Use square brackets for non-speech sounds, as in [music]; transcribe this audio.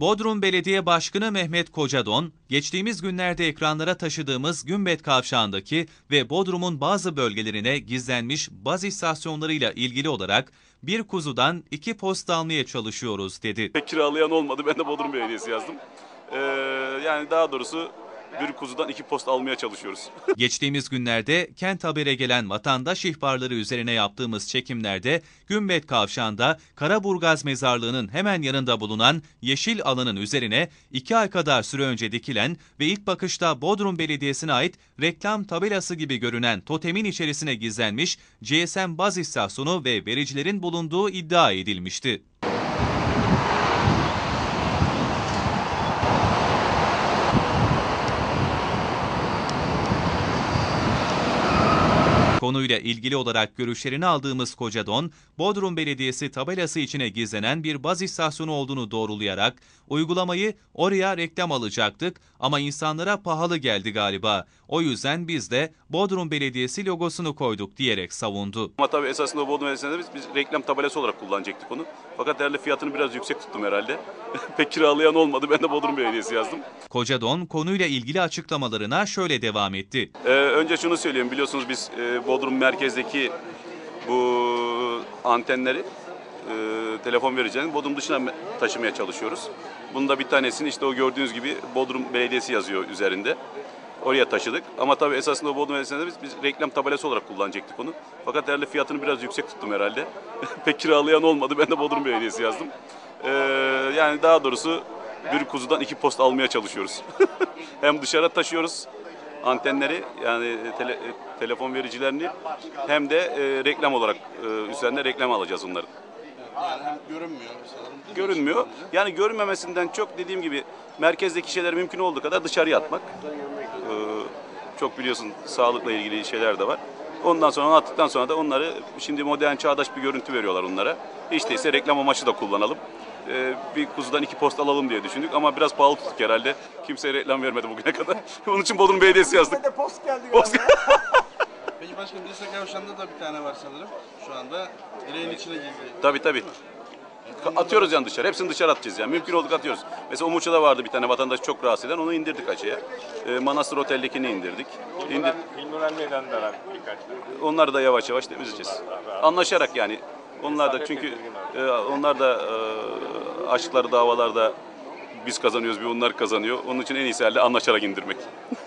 Bodrum Belediye Başkanı Mehmet Kocadon, geçtiğimiz günlerde ekranlara taşıdığımız Gümbet Kavşağı'ndaki ve Bodrum'un bazı bölgelerine gizlenmiş baz istasyonlarıyla ilgili olarak bir kuzudan iki post almaya çalışıyoruz dedi. Kiralayan olmadı. Ben de Bodrum Belediyesi yazdım. Ee, yani daha doğrusu bir kuzudan iki post almaya çalışıyoruz. [laughs] Geçtiğimiz günlerde Kent Haber'e gelen vatandaş ihbarları üzerine yaptığımız çekimlerde Gümbet Kavşağı'nda Karaburgaz Mezarlığı'nın hemen yanında bulunan yeşil alanın üzerine iki ay kadar süre önce dikilen ve ilk bakışta Bodrum Belediyesi'ne ait reklam tabelası gibi görünen totemin içerisine gizlenmiş GSM baz istasyonu ve vericilerin bulunduğu iddia edilmişti. Konuyla ilgili olarak görüşlerini aldığımız Kocadon, Bodrum Belediyesi tabelası içine gizlenen bir baz istasyonu olduğunu doğrulayarak uygulamayı oraya reklam alacaktık ama insanlara pahalı geldi galiba. O yüzden biz de Bodrum Belediyesi logosunu koyduk diyerek savundu. Ama tabii esasında Bodrum Belediyesi'nde biz, biz reklam tabelası olarak kullanacaktık onu. Fakat herhalde fiyatını biraz yüksek tuttum herhalde. [laughs] Pek kiralayan olmadı. Ben de Bodrum Belediyesi yazdım. Kocadon konuyla ilgili açıklamalarına şöyle devam etti. Ee, önce şunu söyleyeyim. Biliyorsunuz biz e, Bodrum merkezdeki bu antenleri e, telefon vereceğini Bodrum dışına taşımaya çalışıyoruz. Bunda bir tanesini işte o gördüğünüz gibi Bodrum Belediyesi yazıyor üzerinde. Oraya taşıdık. Ama tabii esasında o Bodrum Belediyesi'nde biz, biz reklam tabelası olarak kullanacaktık onu. Fakat herhalde fiyatını biraz yüksek tuttum herhalde. [laughs] Pek kiralayan olmadı. Ben de Bodrum Belediyesi yazdım. Ee, yani daha doğrusu bir kuzudan iki post almaya çalışıyoruz. [laughs] Hem dışarı taşıyoruz antenleri yani tele- e, telefon vericilerini hem de e, reklam olarak e, üzerine reklam alacağız onları. Yani görünmüyor sanırım. Görünmüyor. Yani görünmemesinden çok dediğim gibi merkezdeki şeyleri mümkün olduğu kadar dışarıya atmak. Ee, çok biliyorsun sağlıkla ilgili şeyler de var. Ondan sonra onu attıktan sonra da onları şimdi modern çağdaş bir görüntü veriyorlar onlara. Hiç değilse reklam amaçlı da kullanalım. Ee, bir kuzudan iki post alalım diye düşündük ama biraz pahalı tuttuk herhalde. Kimseye reklam vermedi bugüne kadar. [laughs] Onun için Bodrum Belediyesi yazdık. de post geldi Post- [laughs] Peki başkanım Lise Kavşağı'nda da bir tane var sanırım. Şu anda direğin içine gizli. Tabii tabii. Atıyoruz yani dışarı. Hepsini dışarı atacağız yani. Mümkün olduk atıyoruz. Mesela Umurça'da vardı bir tane vatandaş çok rahatsız eden. Onu indirdik açıya. Ee, Manastır Otel'dekini indirdik. İndir. Hilnurel Meydanı'nda var birkaç tane. Onları da yavaş yavaş temizleyeceğiz. Anlaşarak yani. Onlar da çünkü e, onlar da e, aşkları davalarda biz kazanıyoruz bir onlar kazanıyor. Onun için en iyisi herhalde anlaşarak indirmek. [laughs]